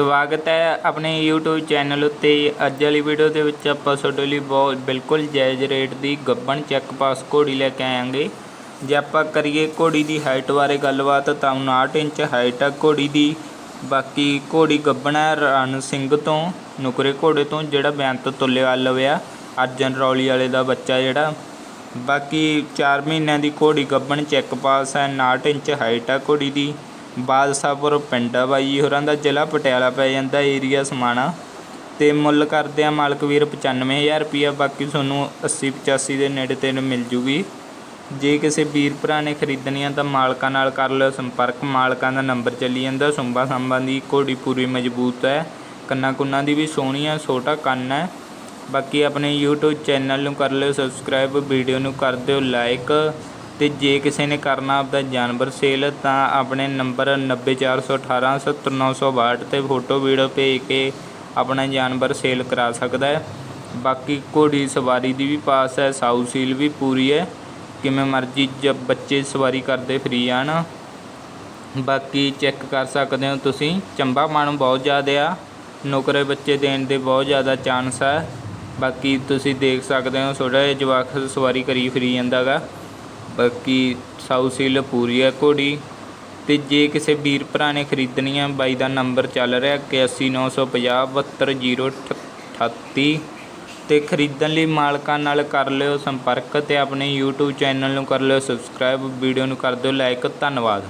ਸਵਾਗਤ ਹੈ ਆਪਣੇ YouTube ਚੈਨਲ ਉੱਤੇ। ਅੱਜ ਵਾਲੀ ਵੀਡੀਓ ਦੇ ਵਿੱਚ ਆਪਾਂ ਤੁਹਾਡੇ ਲਈ ਬਹੁਤ ਬਿਲਕੁਲ ਜਾਇਜ਼ ਰੇਟ ਦੀ ਗੱਬਣ ਚੈੱਕ ਪਾਸ ਘੋੜੀ ਲੈ ਕੇ ਆਵਾਂਗੇ ਜੇ ਆਪਾਂ ਕਰੀਏ ਘੋੜੀ ਦੀ ਹਾਈਟ ਬਾਰੇ ਗੱਲਬਾਤ ਤਾਂ 59 ਇੰਚ ਹਾਈਟ ਆ ਘੋੜੀ ਦੀ। ਬਾਕੀ ਘੋੜੀ ਗੱਬਣ ਹੈ ਰਣ ਸਿੰਘ ਤੋਂ, ਨੁਕਰੇ ਘੋੜੇ ਤੋਂ, ਜਿਹੜਾ ਬੇਅੰਤ ਤੁੱਲੇਵਾਲ ਲਵਿਆ ਅਰਜਨ ਰੌਲੀ ਵਾਲੇ ਦਾ ਬੱਚਾ ਜਿਹੜਾ। ਬਾਕੀ 4 ਮਹੀਨਿਆਂ ਦੀ ਘੋੜੀ ਗੱਬਣ ਚੈੱਕ ਪਾਸ ਹੈ 59 ਇੰਚ ਹਾਈਟ ਆ ਘੋੜੀ ਦੀ। ਬਾਦਸ਼ਾਹਪੁਰ ਪਿੰਡ ਆ ਬਾਈ ਜੀ ਹੋਰਾਂ ਦਾ ਜ਼ਿਲ੍ਹਾ ਪਟਿਆਲਾ ਪੈ ਜਾਂਦਾ ਏਰੀਆ ਸਮਾਣਾ। ਅਤੇ ਮੁੱਲ ਕਰਦੇ ਆ ਮਾਲਕ ਵੀਰ ਪਚਾਨਵੇਂ ਹਜ਼ਾਰ ਰੁਪਈਆ, ਬਾਕੀ ਤੁਹਾਨੂੰ 80 85 ਦੇ ਨੇੜੇ ਤੇੜੇ ਮਿਲ ਜੂਗੀ। ਜੇ ਕਿਸੇ ਵੀਰ ਭਰਾ ਨੇ ਖਰੀਦਣੀ ਆ ਤਾਂ ਮਾਲਕਾਂ ਨਾਲ ਕਰ ਲਿਓ ਸੰਪਰਕ। ਮਾਲਕਾਂ ਦਾ ਨੰਬਰ ਚੱਲੀ ਜਾਂਦਾ, ਸੁੰਬਾ ਸੰਬਾਂ ਦੀ ਘੋੜੀ ਪੂਰੀ ਮਜ਼ਬੂਤ ਹੈ। ਕੰਨਾਂ ਕੁੰਨਾਂ ਦੀ ਵੀ ਸੋਹਣੀ ਹੈ, ਛੋਟਾ ਕੰਨ ਹੈ। ਬਾਕੀ ਆਪਣੇ YouTube ਚੈਨਲ ਨੂੰ ਕਰ ਲਿਓ ਸਬਸਕ੍ਰਾਈਬ ਵੀਡੀਓ ਨੂੰ ਕਰ ਦਿਓ ਲਾਈਕ ਅਤੇ ਜੇ ਕਿਸੇ ਨੇ ਕਰਨਾ ਆਪਦਾ ਜਾਨਵਰ ਸੇਲ, ਤਾਂ ਆਪਣੇ ਨੰਬਰ 9418170962 ਤੇ ਫੋਟੋ, ਵੀਡੀਓ ਭੇਜ ਕੇ ਆਪਣਾ ਜਾਨਵਰ ਸੇਲ ਕਰਾ ਸਕਦਾ ਹੈ। ਬਾਕੀ ਘੋੜੀ ਸਵਾਰੀ ਦੀ ਵੀ ਪਾਸ ਹੈ, ਸਾਊ ਸੀਲ ਵੀ ਪੂਰੀ ਹੈ। ਕਿਵੇਂ ਮਰਜ਼ੀ ਜ ਬੱਚੇ ਸਵਾਰੀ ਕਰਦੇ ਫਰੀ ਆਣ ਬਾਕੀ ਚੈੱਕ ਕਰ ਸਕਦੇ ਹੋ ਤੁਸੀਂ, ਚੰਬਾ ਮਣ ਬਹੁਤ ਜ਼ਿਆਦਾ ਆ। ਨੌਕਰੇ ਬੱਚੇ ਦੇਣ ਦੇ ਬਹੁਤ ਜ਼ਿਆਦਾ ਚਾਂਸ ਹੈ ਬਾਕੀ ਤੁਸੀਂ ਦੇਖ ਸਕਦੇ ਹੋ ਥੋੜ੍ਹਾ ਜਿਹਾ ਜਵਾਕ ਸਵਾਰੀ ਕਰੀ ਫਰੀ ਜਾਂਦਾ ਗਾ। ਬਾਕੀ ਸਾਊ ਸੀਲ ਪੂਰੀ ਹੈ ਘੋੜੀ। ਤੇ ਜੇ ਕਿਸੇ ਵੀਰ ਭਰਾ ਨੇ ਖਰੀਦਣੀ ਆ ਬਾਈ ਦਾ ਨੰਬਰ ਚੱਲ ਰਿਹਾ 8195072038 ਤੇ ਖਰੀਦਣ ਲਈ ਮਾਲਕਾਂ ਨਾਲ ਕਰ ਲਿਓ ਸੰਪਰਕ ਤੇ ਆਪਣੇ YouTube ਚੈਨਲ ਨੂੰ ਕਰ ਲਿਓ ਸਬਸਕ੍ਰਾਈਬ ਵੀਡੀਓ ਨੂੰ ਕਰ ਦਿਓ ਲਾਈਕ ਧੰਨਵਾਦ।